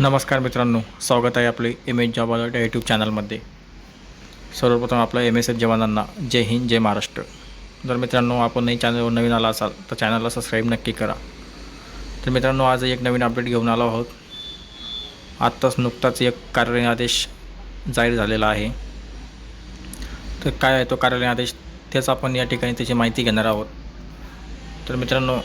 नमस्कार मित्रांनो स्वागत आहे आपले एम एस जॉब अलर्ट या यूट्यूब चॅनलमध्ये सर्वप्रथम आपल्या एम एस एफ जवानांना जय हिंद जय महाराष्ट्र. जर मित्रांनो आपणही चॅनलवर नवीन आला असाल तर चॅनलला सबस्क्राईब नक्की करा. तर मित्रांनो आज एक नवीन अपडेट घेऊन आलो आहोत. आत्ताच नुकताच एक कार्यालयादेश आदेश जाहीर झालेला आहे. तर काय आहे तो कार्यालयादेश आदेश? तेच आपण या ठिकाणी त्याची माहिती घेणार आहोत. तर मित्रांनो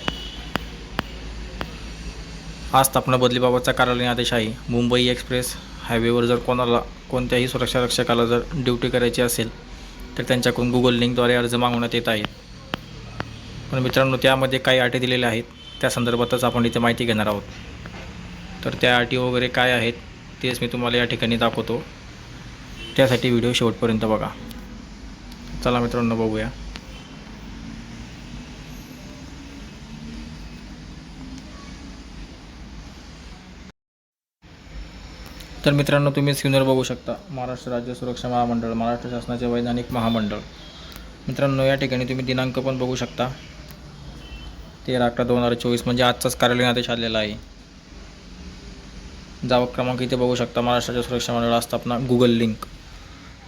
आज स्थापना बदलीबाबतचा कार्यालयीन आदेश आहे. मुंबई एक्सप्रेस हायवेवर जर कोणाला कोणत्याही सुरक्षा रक्षकाला जर ड्युटी करायची असेल तर त्यांच्याकडून गुगल लिंकद्वारे अर्ज मागवण्यात येत आहेत पण मित्रांनो त्यामध्ये काही अटी दिलेल्या आहेत त्या संदर्भातच आपण इथे माहिती घेणार आहोत. तर त्या अटी वगैरे काय आहेत तेच मी तुम्हाला या ठिकाणी दाखवतो. त्यासाठी व्हिडिओ शेवटपर्यंत बघा. चला मित्रांनो बघूया. तर मित्रांनो तुम्ही स्क्रीनवर बघू शकता. महाराष्ट्र राज्य सुरक्षा महामंडळ महाराष्ट्र शासनाचे वैधानिक महामंडळ. मित्रांनो या ठिकाणी तुम्ही दिनांक पण बघू शकता. तेरा अकरा दोन हजार चोवीस म्हणजे आजचाच कार्यालयीन आदेश आलेला आहे. जावक क्रमांक इथे बघू शकता. महाराष्ट्राच्या सुरक्षा मंडळ स्थापना गुगल लिंक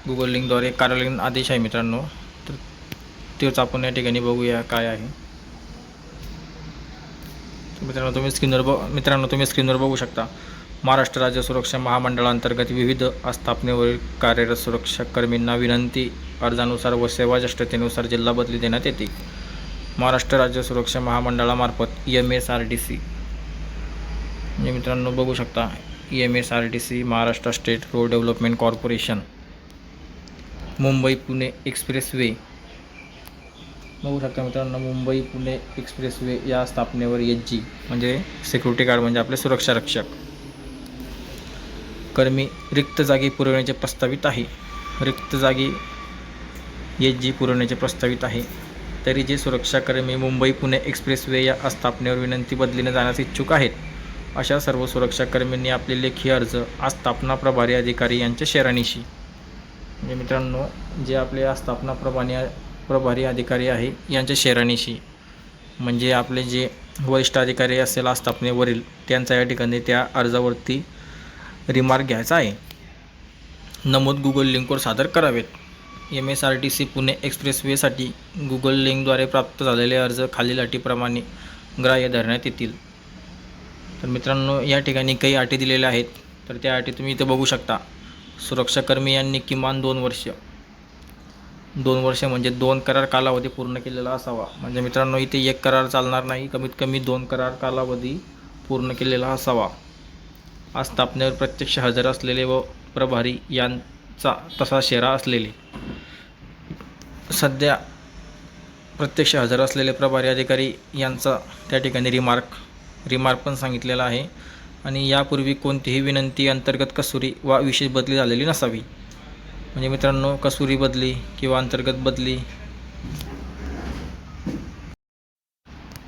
गुगल लिंकद्वारे कार्यालयीन आदेश आहे मित्रांनो. तर तेच आपण या ठिकाणी बघूया काय आहे. मित्रांनो तुम्ही स्क्रीनवर ब मित्रांनो तुम्ही स्क्रीनवर बघू शकता. महाराष्ट्र राज्य सुरक्षा महामंडळांतर्गत विविध आस्थापनेवरील कार्यरत सुरक्षा कर्मींना विनंती. अर्जानुसार व सेवा ज्येष्ठतेनुसार जिल्हा बदली देण्यात येते. महाराष्ट्र राज्य सुरक्षा महामंडळामार्फत M S R D C. म्हणजे मित्रांनो बघू शकता M S R T C Maharashtra state road development corporation Mumbai Pune expressway बघू शकता मित्रांनो मुंबई पुणे एक्सप्रेस वे या स्थापनेवर एच जी म्हणजे सिक्युरिटी गार्ड म्हणजे आपले सुरक्षा रक्षक कर्मी रिक्त जागी पुरवण्याचे प्रस्तावित आहे. रिक्त जागी एच जी पुरवण्याचे प्रस्तावित आहे तरी जे सुरक्षाकर्मी मुंबई पुणे एक्सप्रेसवे या आस्थापनेवर विनंती बदलीने जाण्यास इच्छुक आहेत. अशा सर्व सुरक्षाकर्मींनी आपले लेखी अर्ज आस्थापना प्रभारी अधिकारी यांच्या शेरानिशी म्हणजे मित्रांनो जे आपले आस्थापना प्रभारी प्रभारी अधिकारी आहे यांच्या शेरानिशी म्हणजे आपले जे वरिष्ठ अधिकारी असेल आस्थापनेवरील त्यांचा या ठिकाणी त्या अर्जावरती रिमार्क घ्यायचा आहे. नमूद गुगल लिंकवर सादर करावेत. M S R T C Pune एक्सप्रेसवेसाठी Google लिंकद्वारे प्राप्त झालेले अर्ज खालील अटीप्रमाणे ग्राह्य धरण्यात येतील. तर मित्रांनो या ठिकाणी काही अटी दिलेल्या आहेत. तर त्या अटी तुम्ही इथे बघू शकता. सुरक्षाकर्मी यांनी किमान दोन वर्ष दोन वर्ष म्हणजे दोन करार कालावधी पूर्ण केलेला असावा. म्हणजे मित्रांनो इथे एक करार चालणार नाही. कमीत कमी दोन करार कालावधी पूर्ण केलेला असावा. आस्थापनेवर प्रत्यक्ष हजर असलेले व प्रभारी यांचा तसा शेरा असलेले. सध्या प्रत्यक्ष हजर असलेले प्रभारी अधिकारी यांचा त्या ठिकाणी रिमार्क रिमार्क पण सांगितलेला आहे. आणि यापूर्वी कोणतीही विनंती अंतर्गत कसुरी वा विशेष बदली झालेली नसावी. म्हणजे मित्रांनो कसुरी बदली किंवा अंतर्गत बदली.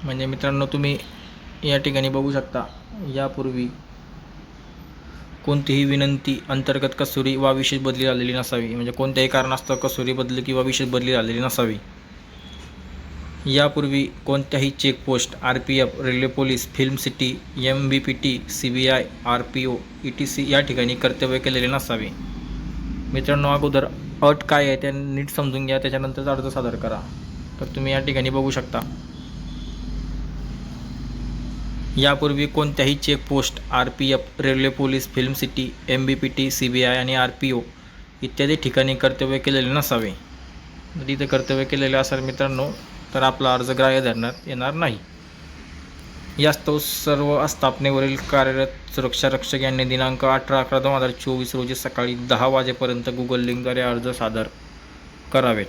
म्हणजे मित्रांनो तुम्ही या ठिकाणी बघू शकता यापूर्वी कोणतीही विनंती अंतर्गत कसुरी वा विशेष बदली झालेली नसावी. म्हणजे कोणत्याही कारणास्तव कसुरी बदली किंवा विशेष बदली झालेली नसावी. यापूर्वी कोणत्याही checkpost R P F railway police film city M B P T C B I R P O E T C या ठिकाणी कर्तव्य केलेले नसावे. मित्रांनो अगोदर अट काय आहे ते नीट समजून घ्या. त्याच्यानंतरच अर्ज सादर करा. तर तुम्ही या ठिकाणी बघू शकता. यापूर्वी कोणत्याही checkpost R P F railway police film city M B P T C B I आणि आर पी ओ इत्यादी ठिकाणी कर्तव्य केलेले नसावे. जर इथे कर्तव्य केलेले असेल मित्रांनो तर आपला अर्ज ग्राह्य धरण्यात येणार नाही. यास्तव सर्व आस्थापनेवरील कार्यरत सुरक्षा रक्षक यांनी दिनांक अठरा अकरा दोन हजार चोवीस रोजी सकाळी दहा वाजेपर्यंत गुगल लिंकद्वारे अर्ज सादर करावेत.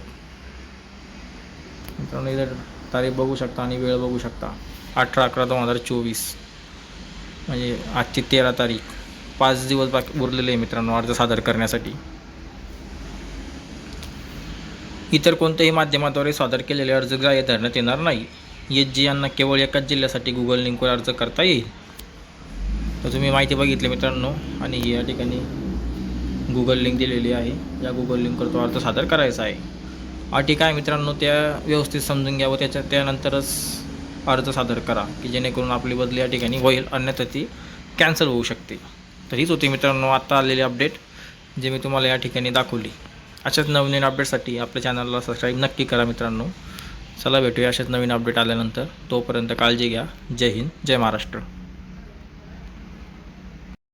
मित्रांनो इथं तारीख बघू शकता आणि वेळ बघू शकता. अठरा अकरा दोन हजार चोवीस. म्हणजे आजची तेरा तारीख. पाच दिवस बाकी उरलेले आहे मित्रांनो अर्ज सादर करण्यासाठी. इतर कोणत्याही माध्यमाद्वारे सादर केलेले अर्ज ग्राह्य धरण्यात येणार नाही. एच जी यांना केवळ एकाच जिल्ह्यासाठी गुगल लिंकवर अर्ज करता येईल. तर तुम्ही माहिती बघितली मित्रांनो आणि या ठिकाणी गुगल लिंक दिलेली आहे. या गुगल लिंकवर तो अर्ज सादर करायचा आहे. अटी काय मित्रांनो त्या व्यवस्थित समजून घ्या व त्याच्या त्यानंतरच अर्ज सादर करा की जेणेकरून आपली बदली या ठिकाणी होईल अन्यथा ती कॅन्सल होऊ शकते. तर हीच होती मित्रांनो आत्ता आलेली अपडेट जे मी तुम्हाला या ठिकाणी दाखवली. अशाच नवीन अपडेटसाठी आपल्या चॅनलला सबस्क्राईब नक्की करा मित्रांनो. चला भेटूया अशाच नवीन अपडेट आल्यानंतर. तोपर्यंत काळजी घ्या. जय हिंद जय महाराष्ट्र.